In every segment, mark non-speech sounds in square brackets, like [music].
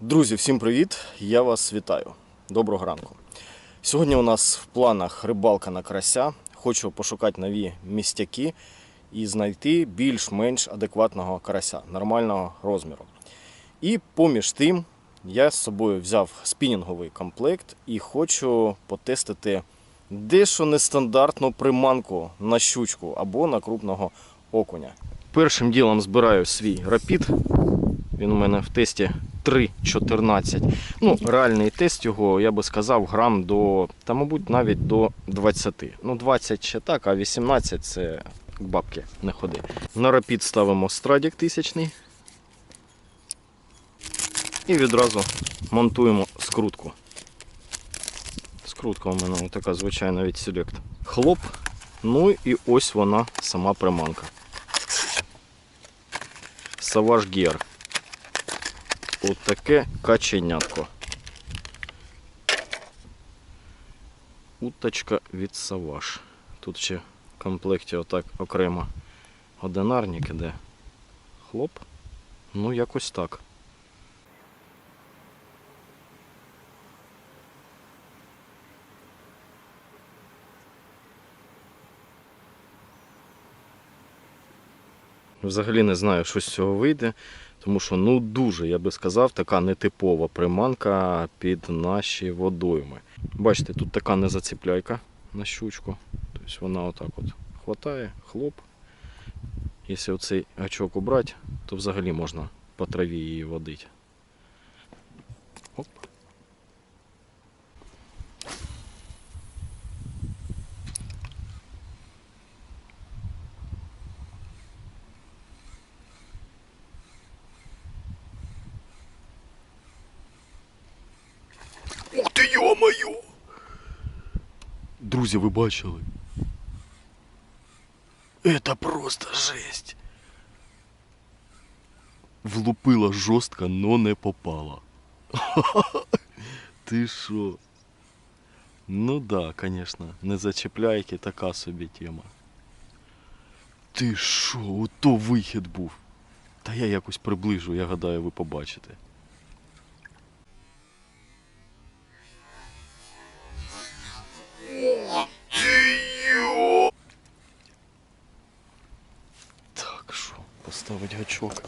Друзі, всім привіт! Я вас вітаю. Доброго ранку. Сьогодні у нас в планах рибалка на карася. Хочу пошукати нові містяки і знайти більш-менш адекватного карася, нормального розміру. І поміж тим я з собою взяв спінінговий комплект і хочу потестити дещо нестандартну приманку на щучку або на крупного окуня. Першим ділом збираю свій рапід. Він у мене в тесті 3,14. Ну, реальний тест його, я би сказав, грам до, та, мабуть, навіть до 20. Ну, 20 ще так, а 18 це к бабки не ходи. На рапід ставимо страдік тисячний. І відразу монтуємо скрутку. Скрутка у мене така звичайна від Select. Хлоп. Ну і ось вона сама приманка. Savage Gear. От таке каченятко. Уточка від Savage. Тут ще в комплекті отак окремо одинарник іде. Хлоп. Ну, якось так. Взагалі не знаю, що з цього вийде, тому що ну дуже, я би сказав, така нетипова приманка під наші водойми. Бачите, тут така незаціпляйка на щучку. Тобто вона отак от хватає, хлоп. Якщо оцей гачок убрати, то взагалі можна по траві її водити. Оп. Ух ти йо-моє! Друзі, ви бачили? Это просто жесть. Влупила жорстко, но не попала. [laughs] Ти що? Ну да, конечно, не зачепляйки, така собі тема. Ти що, ото вихід був. Та я якось приближу, я гадаю, ви побачите. Поставить гачок.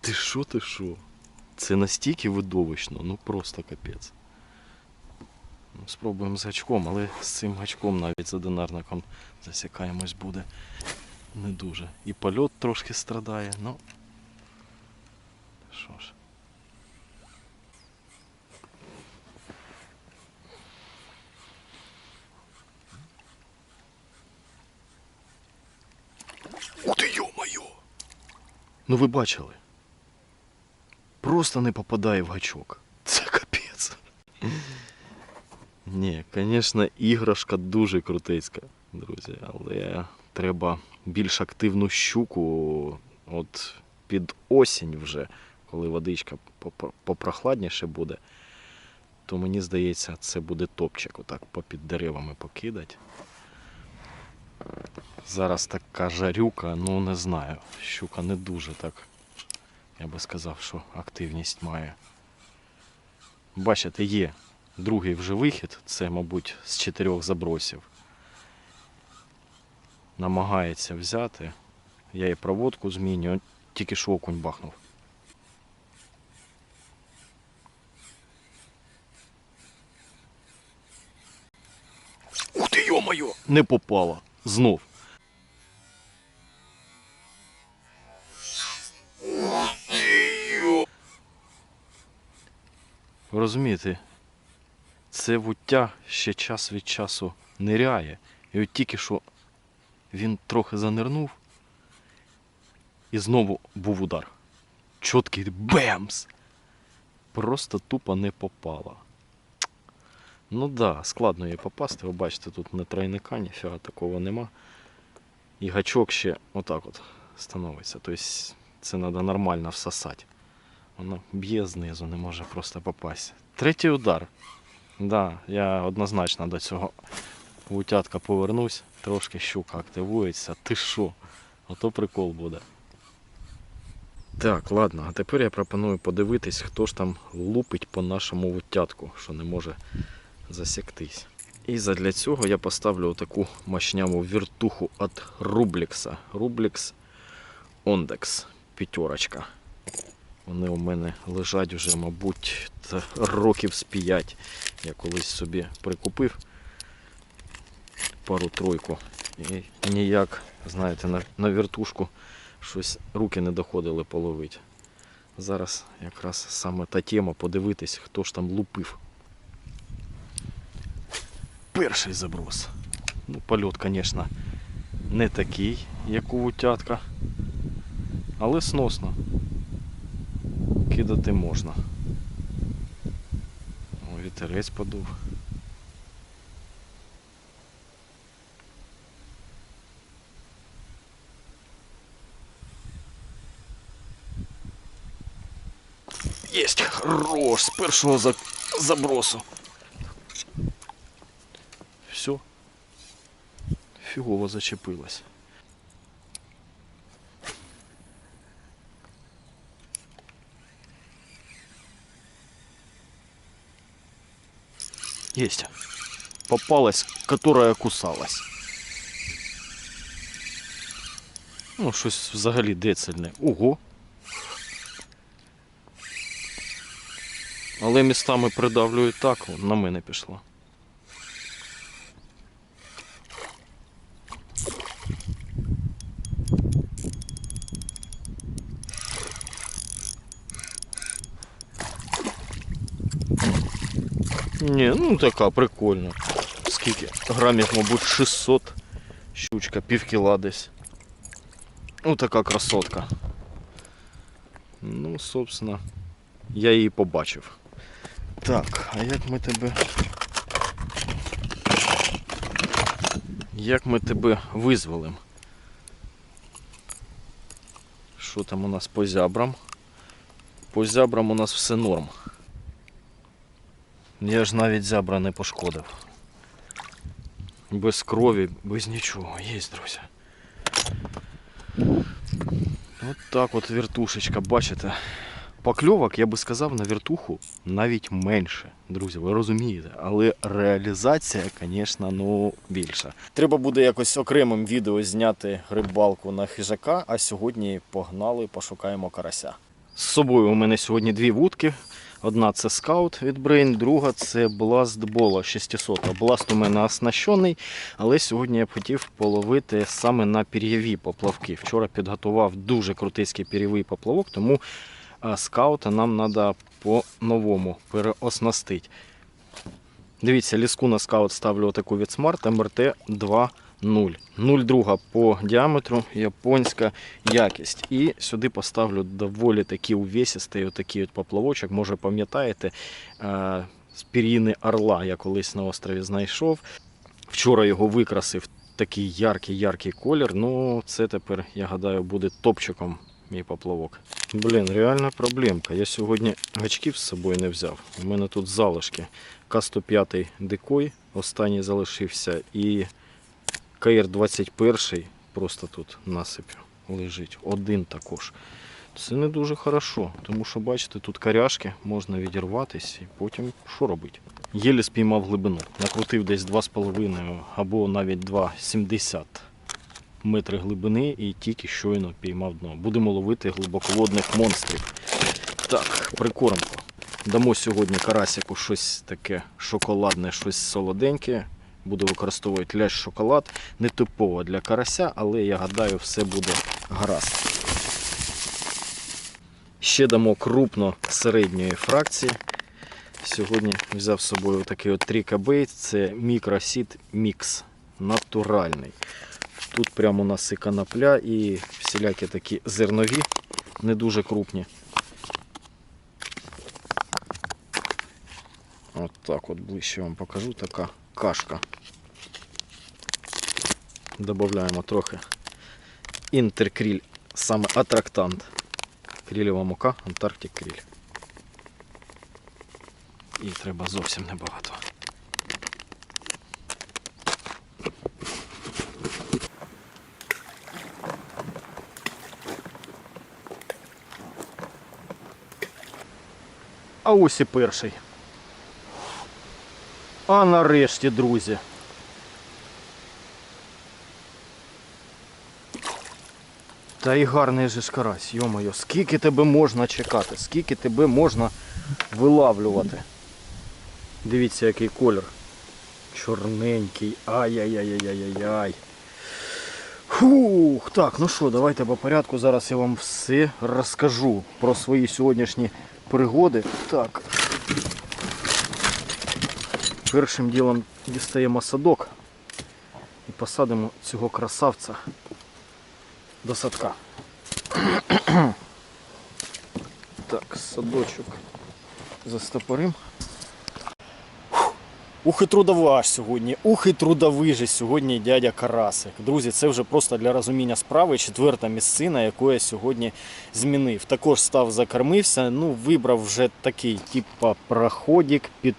Ти що, ти що? Це настільки видовищно, ну просто капець. Ну, спробуємо з гачком, але з цим гачком навіть з одинарником засікаємось буде не дуже. І польот трошки страдає, ну. Що ж. Ух ти йо-моє! Ну ви бачили? Просто не попадає в гачок. Це капець. Ні, звісно, іграшка дуже крутецька, друзі, але треба більш активну щуку от під осінь вже, коли водичка попрохладніше буде, то мені здається, це буде топчик, отак попід деревами покидати. Зараз така жарюка, ну не знаю. Щука не дуже так. Я би сказав, що активність має. Бачите, є другий вже вихід, це, мабуть, з чотирьох забросів. Намагається взяти. Я і проводку змінюю, тільки що окунь бахнув. Ух ти йо-моє! Не попала. Знов. Розумієте, це вуття ще час від часу ниряє. І от тільки що він трохи занирнув, і знову був удар. Чоткий бемс! Просто тупо не попала. Ну да, складно її попасти. Ви бачите, тут не тройника, ніфіга такого нема. І гачок ще отак от становиться. Тобто це треба нормально всосати. Воно б'є знизу, не може просто попасти. Третій удар. Да, я однозначно до цього утятка повернусь, трошки щука активується. Ти що? Ото прикол буде. Так, ладно, а тепер я пропоную подивитись, хто ж там лупить по нашому вутятку, що не може засіктись. І задля цього я поставлю таку мощняву віртуху від Рублікса. Рублікс Ондекс. П'ятерочка. Вони у мене лежать вже, мабуть, років з п'ять. Я колись собі прикупив пару-тройку. І ніяк, знаєте, на, на вертушку щось руки не доходили половити. Зараз якраз саме та тема подивитись, хто ж там лупив. Перший заброс. Ну, польот, звісно, не такий, як у утятка, але сносно. Кидати можна. О, вітерець подув. Єсть, хорош, з першого за... забросу. Все. Фігово зачепилась. Есть. Попалась, которая кусалась. Ну, щось взагалі децельне. Ого. Але містами придавлює так, на мене пішла. Ні, ну така прикольна. Скільки? Грамів, мабуть, 600 щучка, пів кіла десь. Ну така красотка. Ну, собственно, я її побачив. Так, а як ми тебе. Як ми тебе визволимо? Що там у нас по зябрам? По зябрам у нас все норм. Я ж навіть зябра не пошкодив. Без крові, без нічого. Є, друзі. От так от вертушечка, бачите. Покльовок, я би сказав, на вертуху навіть менше, друзі, ви розумієте, але реалізація, звісно, ну більша. Треба буде якось окремим відео зняти рибалку на хижака, а сьогодні погнали, пошукаємо карася. З собою у мене сьогодні дві вудки. Одна це скаут від Brain, друга це Blast Bola 600. Blast у мене оснащений, але сьогодні я б хотів половити саме на пір'єві поплавки. Вчора підготував дуже крутицький пір'євий поплавок, тому а, скаута нам треба по-новому переоснастити. Дивіться, ліску на скаут ставлю отаку від Smart MRT 2.0. 0,2 по діаметру, японська якість. І сюди поставлю доволі такий увесистий отакий от поплавочок. Може пам'ятаєте, е, з пір'їни орла я колись на острові знайшов. Вчора його викрасив такий яркий-яркий колір. Ну, це тепер, я гадаю, буде топчиком мій поплавок. Блін, реальна проблемка. Я сьогодні гачків з собою не взяв. У мене тут залишки. К-105 дикой, останній залишився, і КР-21 просто тут насипів лежить. Один також. Це не дуже хорошо, тому що, бачите, тут коряшки, можна відірватися і потім що робити? Єлі спіймав глибину. Накрутив десь 2,5 або навіть 2,70 метри глибини і тільки щойно піймав дно. Будемо ловити глибоководних монстрів. Так, прикормку. Дамо сьогодні карасику щось таке шоколадне, щось солоденьке. Буду використовувати лящ шоколад. Не типово для карася, але я гадаю, все буде гаразд. Ще дамо крупно середньої фракції. Сьогодні взяв з собою такий от трікабейт. Це мікросід мікс натуральний. Тут прямо у нас і конопля, і всілякі такі зернові, не дуже крупні. От так от ближче вам покажу така кашка. Добавляємо трохи інтеркріль, саме атрактант. Крілєва мука, Антарктик кріль. І треба зовсім небагато. А ось і перший. А нарешті, друзі. Та й гарний же ж карась, йо-моє, скільки тебе можна чекати, скільки тебе можна вилавлювати. Дивіться, який колір. Чорненький. Ай-яй-яй-яй-яй-яй. Фух, так, ну що, давайте по порядку. Зараз я вам все розкажу про свої сьогоднішні пригоди. Так. Першим ділом дістаємо садок і посадимо цього красавця до садка. [clears throat] Так, садочок застопорим. Ух і трудоваш сьогодні, ух і трудовий же сьогодні дядя Карасик. Друзі, це вже просто для розуміння справи четверта місцина, яку я сьогодні змінив. Також став закормився, ну вибрав вже такий, типа проходик під,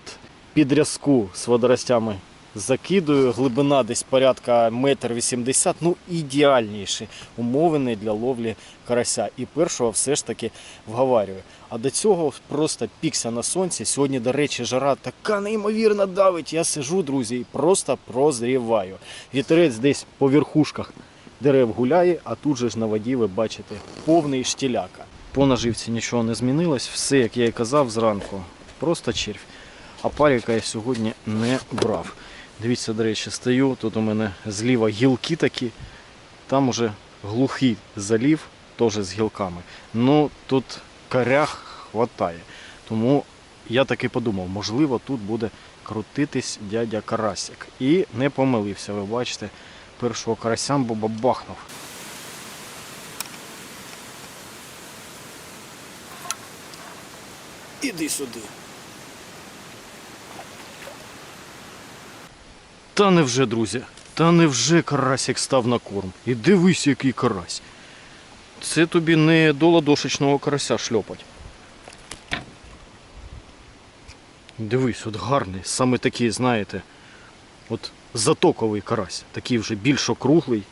підрязку з водоростями. Закидую, глибина десь порядка метр вісімдесят, ну ідеальніші умови для ловлі карася. І першого все ж таки вговарюю. А до цього просто пікся на сонці. Сьогодні, до речі, жара така неймовірно давить. Я сижу, друзі, і просто прозріваю. Вітерець десь по верхушках дерев гуляє, а тут же ж на воді ви бачите повний штіляка. По наживці нічого не змінилось, все, як я і казав зранку, просто червь. А паріка я сьогодні не брав. Дивіться, до речі, стою, тут у мене зліва гілки такі, там уже глухий залів, теж з гілками. Ну тут корях хватає. Тому я таки подумав, можливо, тут буде крутитись дядя Карасик. І не помилився, ви бачите, першого карася бабахнув. Іди сюди. Та невже, друзі, та невже карасик став на корм. І дивись, який карась. Це тобі не до ладошечного карася шльопать. Дивись, от гарний, саме такий, знаєте, от затоковий карась, такий вже більш округлий.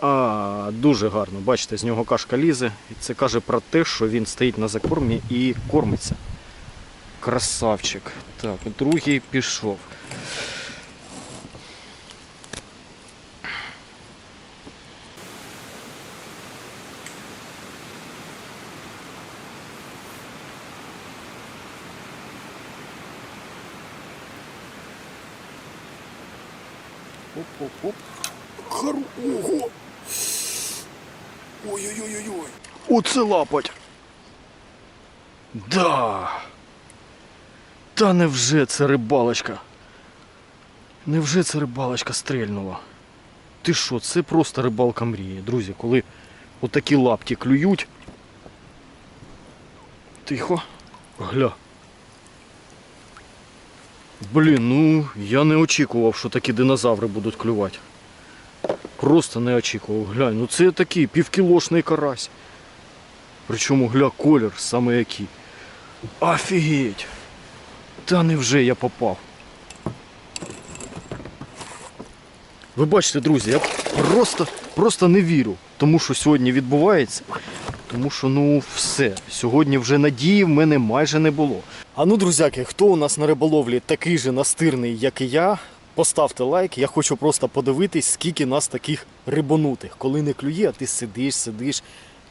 А, дуже гарно. Бачите, з нього кашка лізе. І це каже про те, що він стоїть на закормі і кормиться. Красавчик. Так, другий пішов. Хару. Ого. Ой-ой-ой-ой. Оце лапать. Да. Та невже це рибалочка? Невже це рибалочка стрельнула? Ти що, це просто рибалка мрії, друзі, коли отакі лапті клюють. Тихо. Гля. Блін, ну я не очікував, що такі динозаври будуть клювати. Просто не очікував. Глянь, ну це такий півкілошний карась. Причому гля колір саме який. Офігеть! Та невже я попав. Ви бачите, друзі, я просто, просто не вірю тому, що сьогодні відбувається. Тому що ну все, сьогодні вже надії в мене майже не було. А ну, друзяки, хто у нас на риболовлі такий же настирний, як і я, поставте лайк. Я хочу просто подивитись, скільки нас таких рибонутих. Коли не клює, а ти сидиш, сидиш,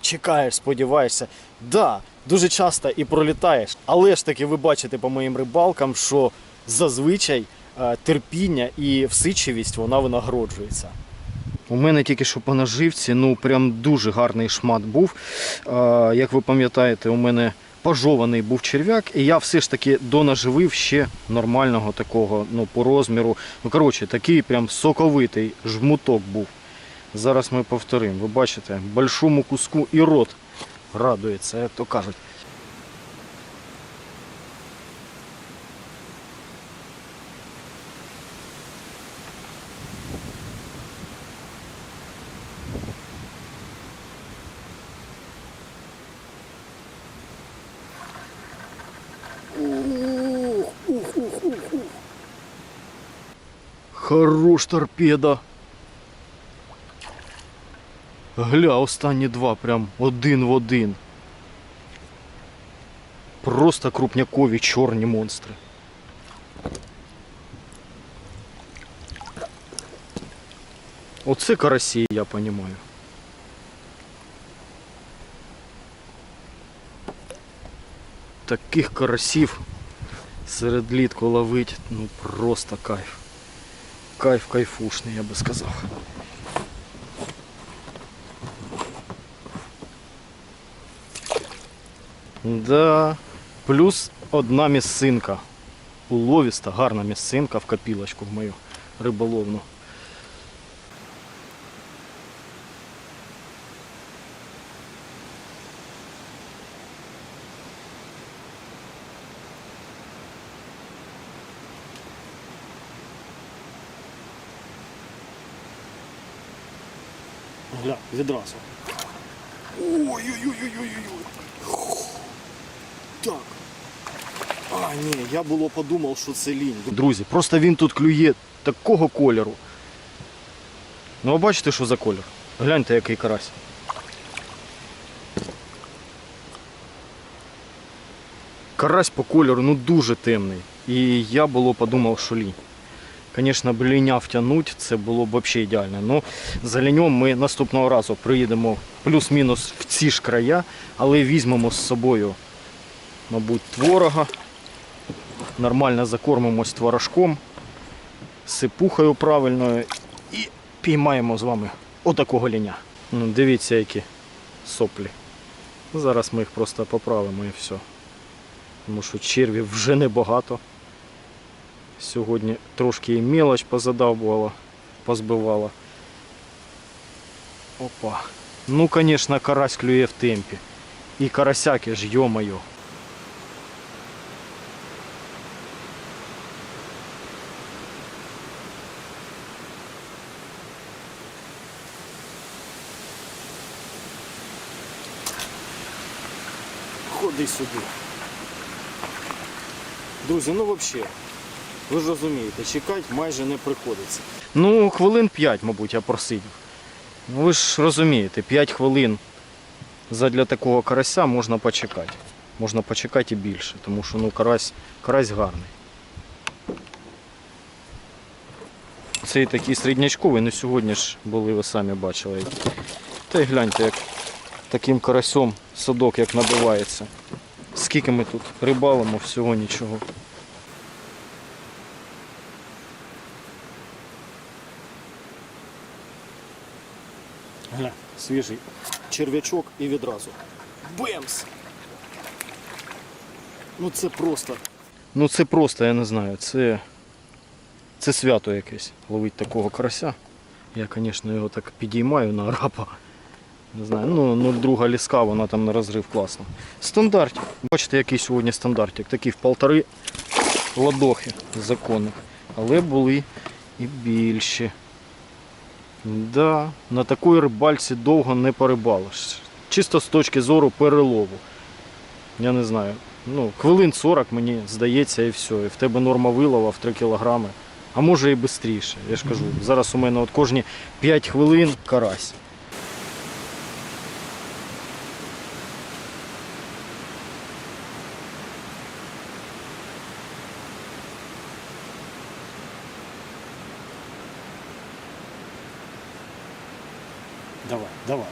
чекаєш, сподіваєшся. Да, дуже часто і пролітаєш, але ж таки ви бачите по моїм рибалкам, що зазвичай е, терпіння і всичивість вона винагороджується. У мене тільки що по наживці, ну прям дуже гарний шмат був. Як ви пам'ятаєте, у мене пожований був черв'як, і я все ж таки донаживив ще нормального такого, ну по розміру. Ну коротше, такий прям соковитий жмуток був. Зараз ми повторимо. Ви бачите, большому куску і рот радується, як то кажуть. Хорош торпеда. Гля, останні два прям один в один. просто крупнякові чорні монстри. Оце карасі, я розумію. Таких карасів серед літку ловить, ну просто кайф. Кайф кайфушний, я би сказав. Да. Плюс одна місцинка. Уловіста, гарна місцинка в копілочку в мою риболовну. Гля, відразу. Ой-ой-ой-ой-ой-ой. Так. А, ні, я було подумав, що це лінь. Друзі, просто він тут клює такого кольору. Ну, а бачите, що за колір? Гляньте, який карась. Карась по кольору ну дуже темний. І я було подумав, що лінь. Звісно, ліня втягнути, це було б взагалі ідеально. Ну, за ліньом ми наступного разу приїдемо плюс-мінус в ці ж края, але візьмемо з собою, мабуть, творога. Нормально закормимось творожком, сипухою правильною і піймаємо з вами отакого ліня. Ну, дивіться, які соплі. Зараз ми їх просто поправимо і все. Тому що червів вже небагато. Сьогодні трошки і мелоч позадавбувала, позбивала. Опа. Ну, звісно, карась клює в темпі. І карасяки ж, йо-моє. Ходи сюди. Друзі, ну взагалі, ви ж розумієте, чекати майже не приходиться. Ну, хвилин 5, мабуть, я просидів. Ви ж розумієте, 5 хвилин задля такого карася можна почекати. Можна почекати і більше, тому що ну, карась, карась гарний. Цей такий середнячковий, ну сьогодні ж були, ви самі бачили. Та й гляньте, як таким карасем садок як набивається. Скільки ми тут рибалимо, всього нічого. Гля, свіжий черв'ячок і відразу. Бемс! Ну це просто. Ну це просто, я не знаю, це. Це свято якесь ловить такого карася. Я, звісно, його так підіймаю на арапа. Не знаю, ну, ну друга ліска, вона там на розрив класно. Стандартик. Бачите, який сьогодні стандартик. Такий в полтори ладохи законних. Але були і більші. Да, на такій рибальці довго не порибалиш. Чисто з точки зору перелову. Я не знаю. Ну, хвилин 40, мені здається, і все. І в тебе норма вилова в 3 кілограми. А може і швидше. Я ж кажу, зараз у мене от кожні 5 хвилин карась. Давай, давай.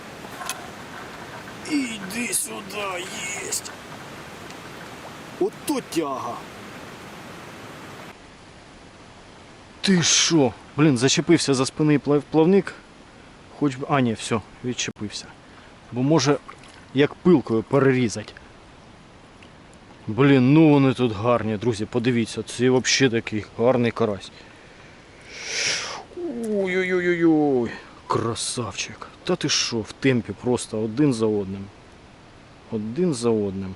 Сюда, есть. Вот то тяга. Ти що? Блін, зачепився за спини плавник. Хоч би. А, ні, все, відчепився. Бо може як пилкою перерізати. Блін, ну вони тут гарні, друзі, подивіться, це взагалі такий гарний карась. Ой-ой-ой-ой. Красавчик. Та ти що, в темпі просто один за одним. Один за одним.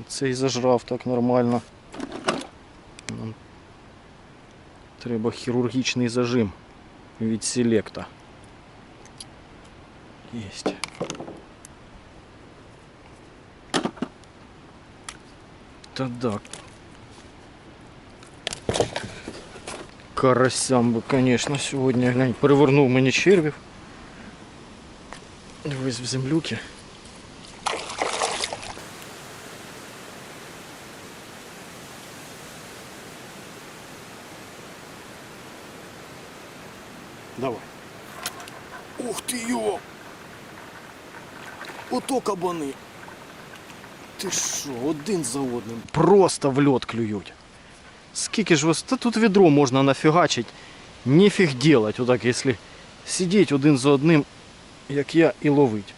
Оцей зажрав так нормально. Ну, Треба хірургічний зажим від селекта. Єсть. Та да. Карасям би, звісно, сьогодні глянь, перевернув мені червів. Дивись в землюки. Давай. Ух ти йо! Ото кабани. Ти що, один за одним. Просто в льот клюють. Скільки ж вас. Та тут відро можна нафігачить. Нефіг делать, отак, якщо сидіть один за одним, як я, і ловить.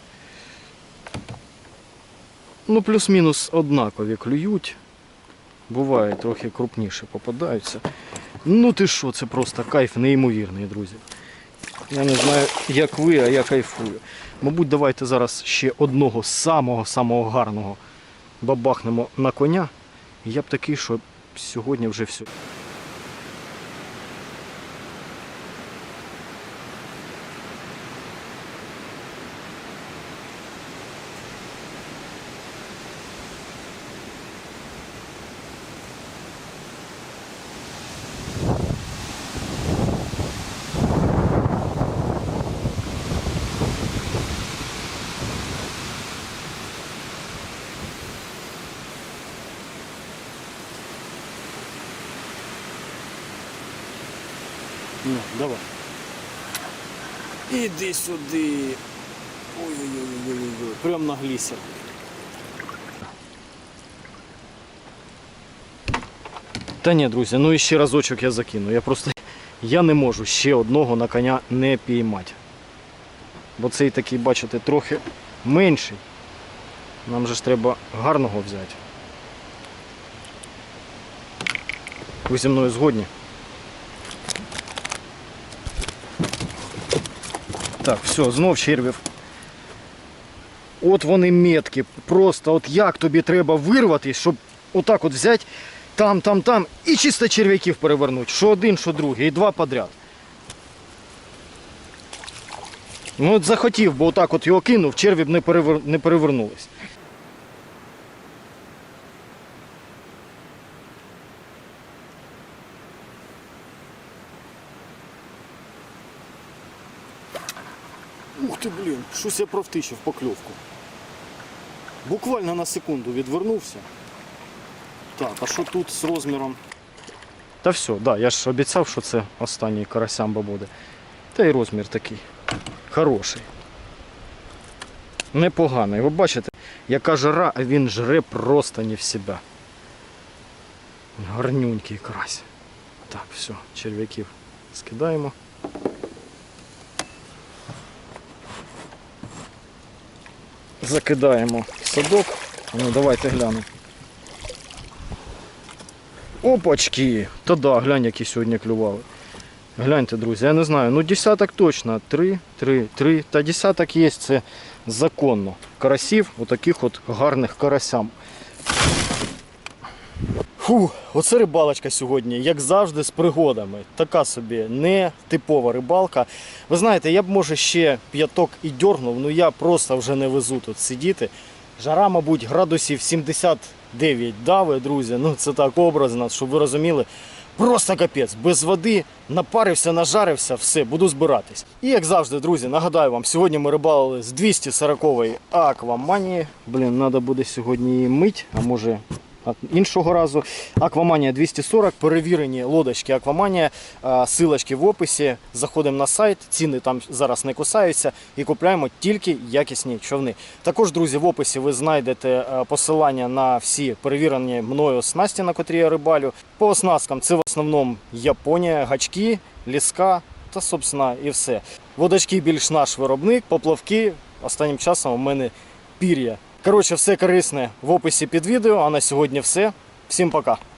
Ну, плюс-мінус однакові клюють. Буває, трохи крупніше попадаються. Ну ти що, це просто кайф неймовірний, друзі. Я не знаю, як ви, а я кайфую. Мабуть, давайте зараз ще одного самого-самого гарного бабахнемо на коня. Я б такий, що сьогодні вже все. Ну, давай. Іди сюди. Ой-ой-ой, прям на глісер. Та ні, друзі, ну і ще разочок я закину. Я просто я не можу ще одного на коня не піймати. Бо цей такий, бачите, трохи менший. Нам же ж треба гарного взяти. Ви зі мною згодні? Так, все, знов червів. От вони метки. Просто от як тобі треба вирватися, щоб отак от взяти там, там, там і чисто черв'яків перевернути. Що один, що другий, і два подряд. Ну от захотів, бо отак от його кинув, черві б не, перевер... не перевернулись. Ух ти, блін, щось я провтичив покльовку. Буквально на секунду відвернувся. Так, а що тут з розміром? Та все, да, я ж обіцяв, що це останній карасямба буде. Та й розмір такий. Хороший. Непоганий. Ви бачите, яка жара, а він жре просто не в себе. Гарнюнький карась. Так, все, черв'яків скидаємо. Закидаємо садок. Ну давайте глянемо. Опачки! Та да, глянь, які сьогодні клювали. Гляньте, друзі, я не знаю, ну десяток точно. Три, три, три. Та десяток є, це законно. Карасів, отаких от гарних карасям. Фу, оце рибалочка сьогодні, як завжди, з пригодами. Така собі не типова рибалка. Ви знаєте, я б може ще п'яток і дьорнув, ну я просто вже не везу тут сидіти. Жара, мабуть, градусів 79 дави, друзі. Ну це так образно, щоб ви розуміли. Просто капець, без води напарився, нажарився, все, буду збиратись. І як завжди, друзі, нагадаю вам, сьогодні ми рибалили з 240-ї акваманії. Блін, треба буде сьогодні її мить, а може іншого разу. Акваманія 240, перевірені лодочки Акваманія, силочки в описі. Заходимо на сайт, ціни там зараз не кусаються і купляємо тільки якісні човни. Також, друзі, в описі ви знайдете посилання на всі перевірені мною снасті, на котрі я рибалю. По оснасткам це в основному Японія, гачки, ліска та, собственно, і все. Водочки більш наш виробник, поплавки. Останнім часом у мене пір'я. Коротше, все корисне в описі під відео. А на сьогодні все. Всім пока.